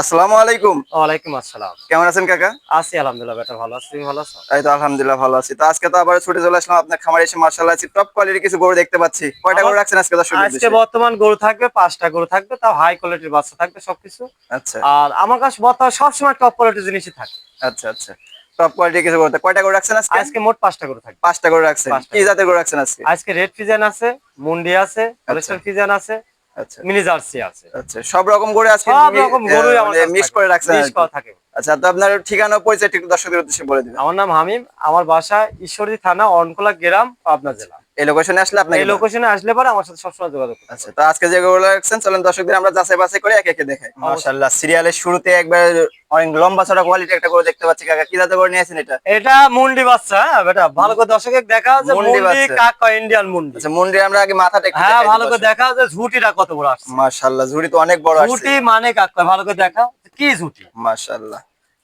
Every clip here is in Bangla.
আসসালামু আলাইকুম। ওয়ালাইকুম আসসালাম। কেমন আছেন কাকা? আছি আলহামদুলিল্লাহ বেটা ভালো আছি তুমি ভালো আছো? এই তো আলহামদুলিল্লাহ ভালো আছি। তো আজকে তো আবার ছুটে চলে আসলাম আপনার খামারে এসে মার্শাল্লাহ আছি টপ কোয়ালিটির কিছু গরু দেখতে পাচ্ছি। কয়টা গরু রাখছেন আজকে দর্শক আজকে বর্তমান গরু থাকবে পাঁচটা গরু থাকবে তাও হাই কোয়ালিটির বাচ্চা থাকবে সবকিছু। আচ্ছা। আর আমার কাছে বর্তমান সবসময় টপ কোয়ালিটির জিনিসই থাকে। আচ্ছা আচ্ছা। টপ কোয়ালিটির কিছু গরু কয়টা গরু রাখছেন আজকে? আজকে মোট পাঁচটা গরু থাকবে। পাঁচটা গরু রাখছেন। পাঁচটা। কি জাতের গরু রাখছেন আজকে? আজকে রেড ফিজান আছে মুন্ডি আছে হলিস্টার ফিজান আছে আচ্ছা। মিনি জার্সি আছে। আচ্ছা সব রকম গরু আজকে সব রকম গরু আমার মিক্স করে রাখছেন মিক্স করা থাকে। আচ্ছা তো আপনার ঠিকানা পরিচয় একটু দর্শকদের উদ্দেশ্যে বলে দিবেন। আমার নাম হামিম আমার বাসা ঈশ্বরদী থানা অনকোলা গ্রাম পাবনা জেলা। এই লোকেশনে আসলে আপনাকে এই লোকেশনে আসলে পরে আমার সাথে সবসময় যোগাযোগ আচ্ছা তো আজকে যে গরুগুলো রাখছেন চলেন দর্শকদের আমরা যাচাই বাছাই করে একে একে দেখাই। মাশাআল্লাহ সিরিয়ালের শুরুতে একবার অনেক লম্বা চড়া কোয়ালিটি একটা গরু দেখতে পাচ্ছি। কাকা কি জাতের গরু নিয়েছেন এটা? এটা মুন্ডি বাচ্চা হ্যাঁ বেটা ভালো করে দর্শকে দেখা যে মুন্ডি। কাক কয় ইন্ডিয়ান মুন্ডি। আচ্ছা মুন্ডি আমরা আগে মাথাটা একটু হ্যাঁ ভালো করে দেখা যে ঝুটিটা কত বড় আসছে। মাশাআল্লাহ ঝুড়ি তো অনেক বড় ঝুটি মানে কাক ভালো করে দেখাও কি ঝুটি। মাশাআল্লাহ।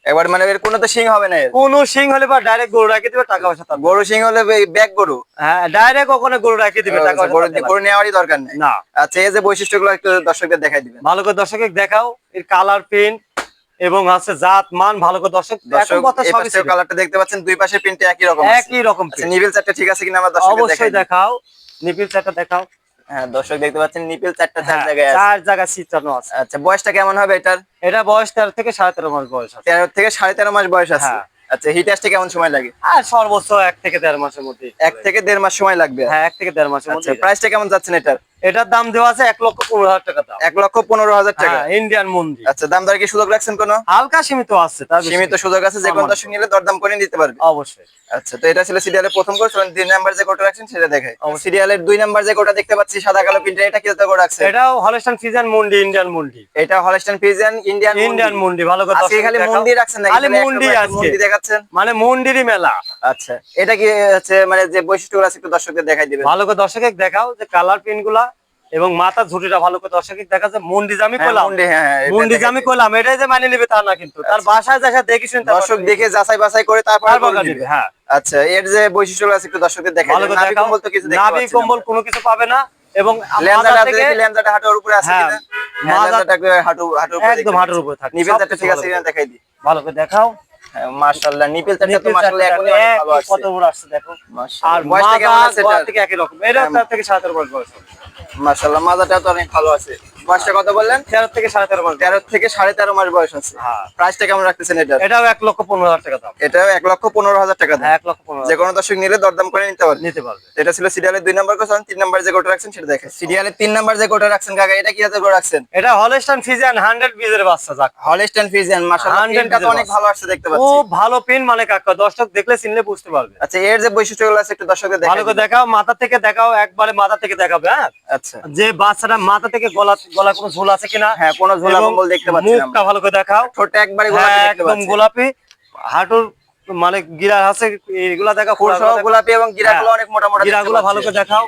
এবার মানে এর কোনো তো সিং হবে না কোন সিং হলে বা ডাইরেক্ট গরু রাখি দিবে টাকা পয়সা তার। গরু সিং হলে ব্যাগ গরু? হ্যাঁ ডাইরেক্ট ওখানে গরু রাখি দিবে টাকা গরু গরু নেওয়ারই দরকার নেই? না। আচ্ছা এই যে বৈশিষ্ট্যগুলো একটু দর্শকদের দেখাই দিবেন। ভালো করে দর্শকে দেখাও এর কালার প্রিন্ট এবং আছে জাত মান ভালো করে দর্শক দর্শক। কালারটা দেখতে পাচ্ছেন দুই পাশে প্রিন্টে একই রকম একই রকম আচ্ছা নিবিল চারটা ঠিক আছে কিনা আমরা দেখাই অবশ্যই দেখাও নিবিল চারটা দেখাও। হ্যাঁ দর্শক দেখতে পাচ্ছেন নিপিল চারটা চার হ্যাঁ, জায়গায় আছে। চার জায়গা চিত্রানো আছে আচ্ছা বয়সটা কেমন হবে এটার? এটা বয়স তেরো থেকে সাড়ে তেরো মাস বয়স আছে। তেরো থেকে সাড়ে তেরো মাস বয়স আছে। হ্যাঁ। আচ্ছা হিট আসতে কেমন সময় লাগে? আর সর্বোচ্চ এক থেকে দেড় মাসের মধ্যে এক থেকে দেড় মাস সময় লাগবে? হ্যাঁ এক থেকে দেড় মাসের আচ্ছা মধ্যে প্রাইসটা কেমন যাচ্ছেন এটার? এটার দাম দেওয়া আছে এক লক্ষ পনেরো হাজার টাকা দাম। এক লক্ষ পনেরো হাজার টাকা। ইন্ডিয়ান মন্দির আচ্ছা দাম দর কি সুযোগ রাখছেন কোনো? হালকা সীমিত আছে সীমিত সুযোগ আছে যে কোনো। দর্শক নিলে দরদাম করে নিতে পারবে। অবশ্যই। আচ্ছা তো এটা ছিল সিরিয়ালের প্রথম কোর্স দুই নাম্বার যে কোটা রাখছেন সেটা দেখাই। সিরিয়ালের দুই নাম্বার যে কোটা দেখতে পাচ্ছি সাদা কালো প্রিন্টার এটা কি কোটা রাখছে এটাও হলস্টান ফিজান মুন্ডি ইন্ডিয়ান মুন্ডি এটা হলস্টাইন ফ্রিজিয়ান ইন্ডিয়ান ইন্ডিয়ান মুন্ডি ভালো করে আজকে খালি। মন্দির রাখছেন নাকি? খালি মুন্ডি আজকে। মন্দির দেখাচ্ছেন? মানে মন্দিরই মেলা। আচ্ছা এটা কি হচ্ছে মানে যে বৈশিষ্ট্যগুলো আছে একটু দর্শকদের দেখাই দিবেন। ভালো করে দর্শকে দেখাও যে কালার প্রিন্টগুলা এবং মাথা ঝুটিটা ভালো করে দর্শকে দেখা যায় মন্ডি জামি হ্যাঁ, করলাম মুন্ডি, হ্যাঁ, হ্যাঁ, এটা জামি। করলাম এটাই যে মানে নিবে তা না কিন্তু। তার বাসায় যা দেখি শুনে দর্শক দেখে যাচাই বাছাই করে তারপর নিবে। হ্যাঁ। আচ্ছা এর যে বৈশিষ্ট্য আছে একটু দর্শকদের ভালো করে কম্বল তো কিছু দেখতে নাভি কম্বল কোনো কিছু পাবে না এবং লেন্সটা থেকে দেখি লেন্সটা হাঁটুর উপরে আছে হ্যাঁ, কিনা? মাথা- লেন্সটা হাঁটু হাঁটুর উপরে একদম হাঁটুর উপরে থাকে নিবেল সব ঠিক আছে। কিনা দেখাই দিই। ভালো করে দেখাও। হ্যাঁ, মাশাআল্লাহ নিপেল তো মাশাআল্লাহ এখন অনেক ভালো আসছে কত বড় আসছে দেখো। আর কেমন মাথা আছে এটার? থেকে একই রকম এটা হ্যাঁ। তার থেকে সাড়ে তেরো মাস বয়স। হবে। মাশাআল্লাহ মাজাটা তো অনেক ভালো আছে বয়সটা কত বললেন? তেরো থেকে সাড়ে তেরো মাস তেরো থেকে সাড়ে তেরো মাস বয়স আছে। হ্যাঁ। প্রাইসটা কেমন রাখতেছেন এটা এটাও এক লক্ষ পনেরো হাজার টাকা দাম। এটা এক লক্ষ পনেরো হাজার টাকা দাম। হ্যাঁ এক লক্ষ পনেরো যে কোনো দর্শক নিলে দরদাম করে নিতে পারবে। নিতে পারবে। এটা ছিল সিরিয়ালের দুই নম্বর কোশ্চেন তিন নম্বর যে গোটা রাখছেন সেটা দেখে সিরিয়ালের তিন নম্বর যে গোটা রাখছেন কাকা এটা কি হাতে গোটা রাখছেন? এটা হলস্টান ফিজিয়ান হান্ড্রেড বিজের বাচ্চা যাক। হলিস্টাইন ফ্রিজিয়ান মাশাআল্লাহ 100 প্রিন্টটা তো অনেক ভালো আসছে দেখতে পাচ্ছি। খুব ভালো পিন মানে কাকা দর্শক দেখলে চিনলে বুঝতে পারবে। আচ্ছা এর যে বৈশিষ্ট্যগুলো আছে একটু দর্শকদের ভালো করে দেখাও মাথা থেকে দেখাও একবারে মাথা থেকে দেখাবে হ্যাঁ? আচ্ছা। যে বাচ্চাটা মাথা থেকে গলা গলা কোনো ঝোল আছে কিনা? হ্যাঁ কোনো ঝোলা কম্বল দেখতে পাচ্ছি মুখটা ভালো করে দেখাও। ছোট একবারে গোলাপি হ্যাঁ, দেখতে একদম গোলাপি। হাঁটুর মানে গিরা আছে এগুলা দেখা ফুল সহ গোলাপি এবং গিরাগুলো হ্যাঁ, অনেক মোটা মোটা গিরাগুলা ভালো করে দেখাও।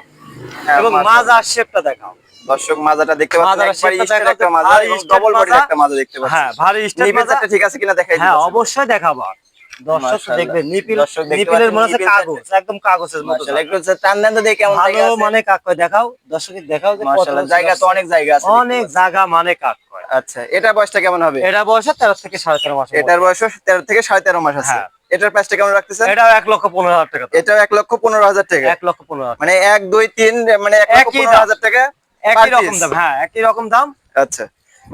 হ্যাঁ, এবং মাশাআল্লাহ। মাজা শেপটা দেখাও। দর্শক মাজাটা দেখতে পাচ্ছেন মাজার একটা মাজা ভারী এবং ডবল বডির মাজা। একটা মাজা দেখতে হ্যাঁ ভারী স্টেপ নিপেল ঠিক আছে কিনা দেখাই হ্যাঁ অবশ্যই দেখাবা। দর্শক মাশাআল্লাহ। নিপিল নিপিলের মনে হচ্ছে কাগজ একদম কাগজের মতো একটু টান তো দেখে কেমন ভালো মানে কাক কয় দেখাও দর্শকের দেখাও যে জায়গা তো অনেক জায়গা আছে অনেক জায়গা মানে কাক কয়। আচ্ছা এটা বয়সটা কেমন হবে? এটা বয়সে তেরো থেকে সাড়ে তেরো মাস এটার বয়স তেরো থেকে সাড়ে তেরো মাস আছে। হ্যাঁ। এটার প্রাইসটা কেমন রাখতেছেন? এটাও এক লক্ষ পনেরো হাজার টাকা। এটাও এক লক্ষ পনেরো হাজার টাকা। এক লক্ষ পনেরো হাজার। মানে এক দুই তিন মানে এক লক্ষ একই পনেরো দাম। হাজার টাকা একই রকম দাম হ্যাঁ একই রকম দাম। আচ্ছা।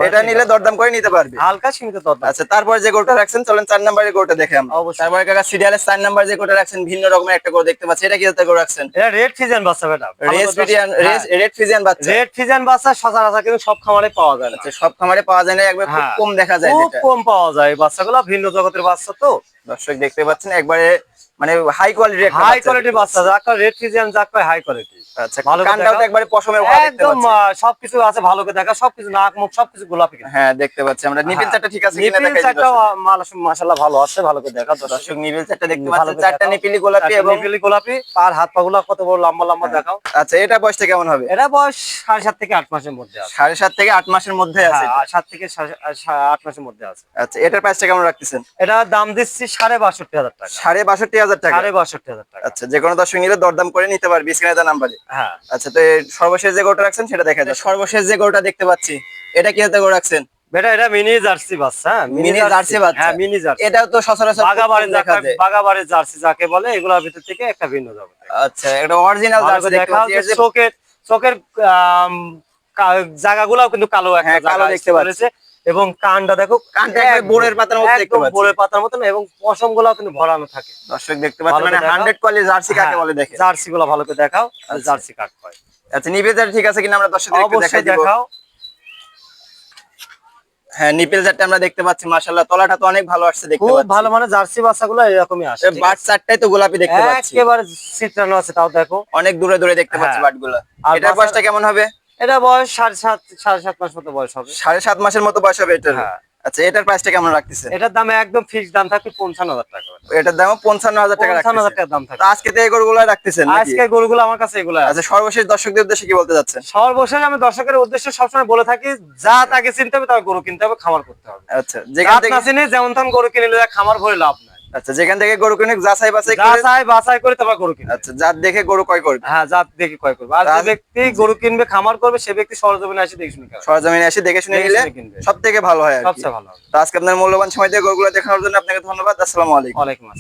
এটা নিলে দরদাম করে নিতে পারবে। হালকা সীমিত দরদাম। আচ্ছা তারপর যে গোটা রাখছেন চলেন চার নাম্বারের গোটা দেখে আমরা। তারপরে কাকা সিরিয়ালের চার নাম্বার যে গোটা রাখছেন ভিন্ন রকমের একটা গোটা দেখতে পাচ্ছি। এটা কি জাতের গোটা রাখছেন? এটা রেড ফিজিয়ান বাচ্চা বেটা। রেড ফিজিয়ান রেড ফিজিয়ান বাচ্চা। রেড ফিজিয়ান বাচ্চা সচরাচর কিন্তু সব খামারে পাওয়া যায় না। আচ্ছা সব খামারে পাওয়া যায় না একবার খুব হ্যাঁ। কম দেখা যায় খুব কম পাওয়া যায় বাচ্চাগুলো ভিন্ন জগতের বাচ্চা তো। দর্শক দেখতে পাচ্ছেন একবারে মানে হাই কোয়ালিটির হাই কোয়ালিটির বাচ্চা। যাক রেড ফিজিয়ান যাক হাই কোয়ালিটি। আচ্ছা ভালো করে কানটাও তো একবারে পশমের ভরা দেখতে একদম সবকিছু আছে ভালো করে দেখা। সবকিছু নাক মুখ সবকিছু গোলাপি হ্যাঁ দেখতে পাচ্ছি আমরা। নিপিল। চারটা ঠিক আছে কিনা নিপিল দেখাই দিই চারটাও, দর্শক। আহ, মালা- মাশাআল্লাহ ভালো আছে ভালো করে দেখা দর্শক। দর্শক চারটা দেখতে পাচ্ছেন চারটা দেখাও। গোলাপি এবং নিপিলি গোলাপি আর হাত পা কত বড় লম্বা লম্বা দেখাও। আচ্ছা এটা বয়সটা কেমন হবে? এটা বয়স সাড়ে সাত থেকে আট মাসের মধ্যে আছে। সাড়ে সাত থেকে আট মাসের মধ্যে আছে। হ্যাঁ, সাত থেকে সাড়ে- সাড়ে আট মাসের মধ্যে আছে। আচ্ছা এটার প্রাইসটা কেমন রাখতেছেন? এটা দাম দিচ্ছি সাড়ে বাষট্টি হাজার টাকা। সাড়ে বাষট্টি হাজার টাকা। সাড়ে বাষট্টি হাজার টাকা। আচ্ছা যে কোনো দর্শক নিলে দরদাম করে নিতে পারবি স্ক্রিনে নাম্বারে। হ্যাঁ। আচ্ছা তো সর্বশেষ যে গোটা রাখছেন সেটা দেখা যায় সর্বশেষ যে গোটা দেখতে পাচ্ছি এটা কি হাতে গোটা রাখছেন? বেটা এটা মিনি জার্সি বাচ্চা হ্যাঁ? Mini jersey. বাচ্চা। হ্যাঁ মিনি জার্সি। এটাও তো সচরাচর বাগাবাড়ি দেখা যায়। বাগাবাড়ির জার্সি যাকে বলে এগুলোর ভিতর থেকে একটা ভিন্ন জগৎ আচ্ছা এটা অরিজিনাল জার্সি দেখতে পাচ্ছি। চোখের চোখের জায়গাগুলাও কিন্তু কালো একটা হ্যাঁ, কালো জায়গা দেখতে পাচ্ছি। এবং কানটা দেখো কানটা বোরের পাতার মতো দেখতে পাচ্ছি। বোরের পাতার মতন এবং পশম গুলাও কিন্তু ভরানো থাকে। দর্শক দেখতে পাচ্ছেন মানে 100 কোয়ালিটি জার্সি কাকে হ্যাঁ, বলে দেখে। জার্সি গুলো ভালো করে দেখাও আচ্ছা। জার্সি কাট হয়। আচ্ছা নিপেল ঠিক আছে কিনা আমরা দর্শকদের একটু দেখাই অবশ্যই দিব। দেখাও। হ্যাঁ নিপেল জারটা আমরা দেখতে পাচ্ছি মাশাআল্লাহ। তলাটা তো অনেক ভালো আসছে দেখতে খুব ভালো মানে জার্সি বাচ্চাগুলো এরকমই আসে বাট চারটাই তো গোলাপি দেখতে পাচ্ছি। একেবারে চিত্রানো আছে তাও দেখো। অনেক দূরে দূরে দেখতে পাচ্ছি হ্যাঁ। বাটগুলা। এটার বয়সটা কেমন হবে? এটা বয়স সাড়ে সাত সাড়ে সাত মাস মতো বয়স হবে। সাড়ে সাত মাসের মতো বয়স হবে এটার? হ্যাঁ। আচ্ছা এটার প্রাইসটা কেমন রাখতেছে? এটার দাম একদম ফিক্সড দাম থাকবে পঞ্চান্ন হাজার টাকা এটার দাম পঞ্চান্ন হাজার টাকা পঞ্চান্ন হাজার টাকা দাম থাকবে। আজকে তো এই গরুগুলো রাখতেছেন আজকে গরুগুলো আমার কাছে এগুলো আছে। আচ্ছা সর্বশেষ দর্শকদের উদ্দেশ্যে কি বলতে যাচ্ছেন সর্বশেষ আমি দর্শকের উদ্দেশ্যে সবসময় বলে থাকি যা তাকে চিনতে হবে তার গরু কিনতে হবে খামার করতে হবে। আচ্ছা যেখান থেকে না চিনে যেমন তেমন গরু কিনে নিলে খামার ভরে লাভ নাই। আচ্ছা যেখান থেকে গরু কিনে যাচাই বাছাই যাচাই চাই বাছাই করে তারপর গরু কিনে আচ্ছা জাত দেখে গরু ক্রয় করবে। হ্যাঁ জাত দেখে কয় করবে। আর যে ব্যক্তি গরু কিনবে খামার করবে সে ব্যক্তি সরজমিনে এসে দেখে শুনে কিনবে। সরজমিনে এসে দেখে শুনে নিলে। সব থেকে ভালো হয় আর কি। সবচেয়ে ভালো তো আজকে আপনার মূল্যবান সময় দিয়ে গরুগুলো দেখানোর জন্য আপনাকে ধন্যবাদ। আসসালামু আলাইকুম। ওয়ালাইকুম আসসালাম।